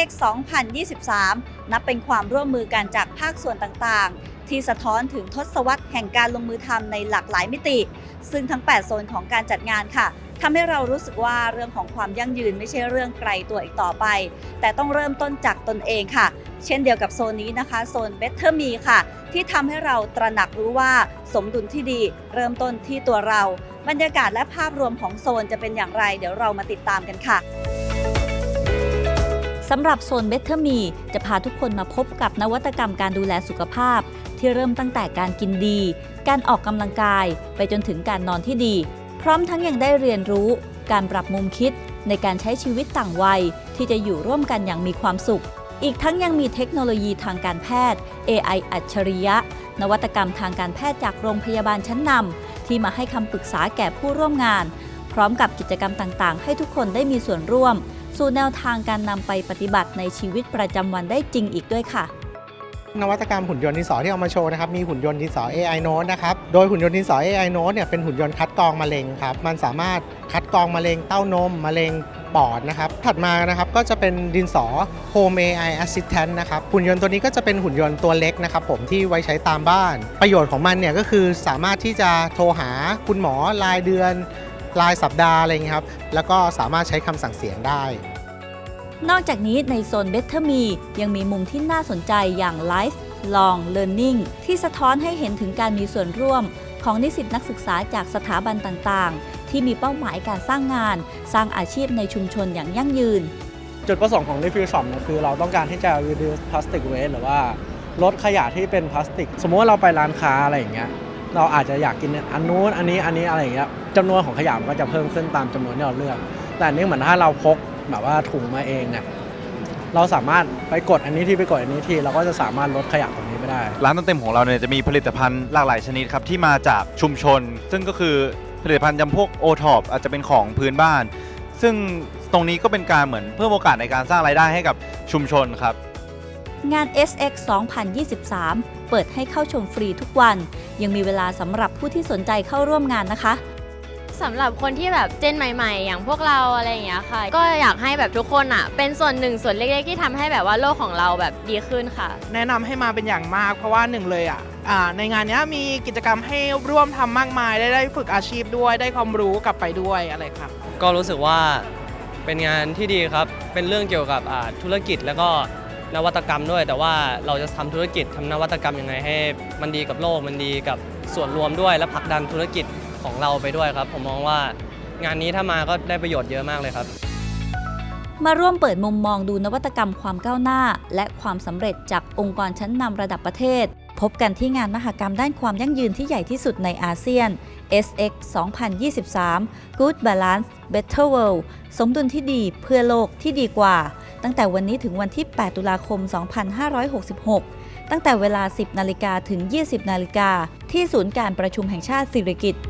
SX 2023 นับเป็นความร่วมมือกันจากภาคส่วนต่างๆ ที่สะท้อนถึงทศวรรษแห่งการลงมือทำในหลากหลายมิติ ซึ่งทั้ง 8 โซนของการจัดงานค่ะทำให้เรารู้สึกว่าเรื่องของความยั่งยืนไม่ใช่เรื่องไกลตัวอีกต่อไป แต่ต้องเริ่มต้นจากตนเองค่ะ เช่นเดียวกับโซนนี้นะคะ โซน Better Me ค่ะ ที่ทำให้เราตระหนักรู้ว่าสมดุลที่ดี เริ่มต้นที่ตัวเรา บรรยากาศและภาพรวมของโซนจะเป็นอย่างไร เดี๋ยวเรามาติดตามกันค่ะ สำหรับโซน Better Me จะพาทุกคนมาพบกับนวัตกรรมการดูแลสุขภาพ ที่เริ่มตั้งแต่การกินดี การออกกำลังกาย ไปจนถึงการนอนที่ดี พร้อมทั้งยังได้เรียนรู้ การปรับมุมคิด ในการใช้ชีวิตต่างวัย ที่จะอยู่ร่วมกันอย่างมีความสุข อีกทั้งยังมีเทคโนโลยีทางการแพทย์ AI อัจฉริยะ นวัตกรรมทางการแพทย์จากโรงพยาบาลชั้นนำที่มาให้คำปรึกษาแก่ผู้ร่วมงาน พร้อมกับกิจกรรมต่างๆ ให้ทุกคนได้มีส่วนร่วม สู่แนวทางการนำไปปฏิบัติในชีวิตประจำวันได้จริงอีกด้วยค่ะ นวัตกรรมหุ่นยนต์ดินสอที่เอามาโชว์นะครับมีหุ่นยนต์ดินสอ AI Node นะครับโดยหุ่นยนต์ดินสอ AI Node เนี่ยเป็นหุ่นยนต์คัดกรองมะเร็งครับมันสามารถคัดกรองมะเร็งเต้านมมะเร็งปอดนะครับถัดมานะครับก็จะเป็นดินสอ Home AI Assistant นะครับหุ่นยนต์ตัวนี้ก็จะเป็นหุ่นยนต์ตัวเล็กนะครับผมที่ไว้ใช้ตามบ้าน ประโยชน์ของมันเนี่ยก็คือสามารถที่จะโทรหาคุณหมอรายเดือนรายสัปดาห์อะไรอย่างเงี้ยครับแล้วก็สามารถใช้คำสั่งเสียงได้ นอกจากนี้ในโซน Better Me ยังมีมุมที่น่าสนใจอย่าง Life Long Learning ที่สะท้อนให้เห็นถึงการมีส่วนร่วม ของนิสิตนักศึกษาจากสถาบันต่างๆ ที่มีเป้าหมายการสร้างงาน สร้างอาชีพในชุมชนอย่างยั่งยืน จุดประสงค์ของ Refill Shop เนี่ยคือเราต้องการที่จะ reduce plastic waste หรือว่าลดขยะที่เป็นพลาสติก สมมติว่าเราไปร้านค้าอะไรอย่างเงี้ยเราอาจจะอยากกินอันนู้นอันนี้อันนี้อะไรอย่างเงี้ยจำนวนของขยะมันก็จะเพิ่มขึ้นตามจำนวนที่เราเลือก แต่อันนี้เหมือนถ้าเราพก แบบว่าถุงมาเองเนี่ยเราสามารถไปกดอันนี้ที่ไปกดอันนี้ที่เราก็จะสามารถลดขยะตรงนี้ไปได้ ร้านต้นเต็มของเราเนี่ยจะมีผลิตภัณฑ์หลากหลายชนิดครับที่มาจากชุมชน ซึ่งก็คือผลิตภัณฑ์จำพวกโอท็อปอาจจะเป็นของพื้นบ้าน ซึ่งตรงนี้ก็เป็นการเหมือนเพิ่มโอกาสในการสร้างรายได้ให้กับชุมชนครับ งาน SX 2023 เปิดให้เข้าชมฟรีทุกวัน ยังมีเวลาสำหรับผู้ที่สนใจเข้าร่วมงานนะคะ สำหรับคนที่แบบเจนใหม่ ๆ อย่างพวกเราอะไรอย่างเงี้ยค่ะ ก็อยากให้แบบทุกคนอะ เป็นส่วนหนึ่งส่วนเล็กๆที่ทำให้แบบว่าโลกของเราแบบดีขึ้นค่ะ แนะนำให้มาเป็นอย่างมาก เพราะว่าหนึ่งเลยอะอ่าในงานเนี้ยมีกิจกรรมให้ร่วมทำมากมาย ได้ได้ฝึกอาชีพด้วย ได้ความรู้กลับไปด้วยอะไรครับก็รู้สึกว่าเป็นงานที่ดีครับ เป็นเรื่องเกี่ยวกับอ่าธุรกิจแล้วก็นวัตกรรมด้วย แต่ว่าเราจะทำธุรกิจทำนวัตกรรมยังไงให้ มันดีกับโลกมันดีกับส่วนรวมด้วย และผลักดันธุรกิจ ของเราไปด้วยครับ ผมมองว่างานนี้ถ้ามาก็ได้ประโยชน์เยอะมากเลยครับ มาร่วมเปิดมุมมองดูนวัตกรรมความก้าวหน้า และความสำเร็จจากองค์กรชั้นนำระดับประเทศ พบกันที่งานมหกรรมด้านความยั่งยืนที่ใหญ่ที่สุดในอาเซียน SX 2023 Good Balance Better World สมดุลที่ดีเพื่อโลกที่ดีกว่า ตั้งแต่วันนี้ถึงวันที่ 8 ตุลาคม 2566 ตั้งแต่เวลา 10 นาฬิกาถึง 20 นาฬิกาที่ศูนย์การประชุมแห่งชาติสิริกิติ์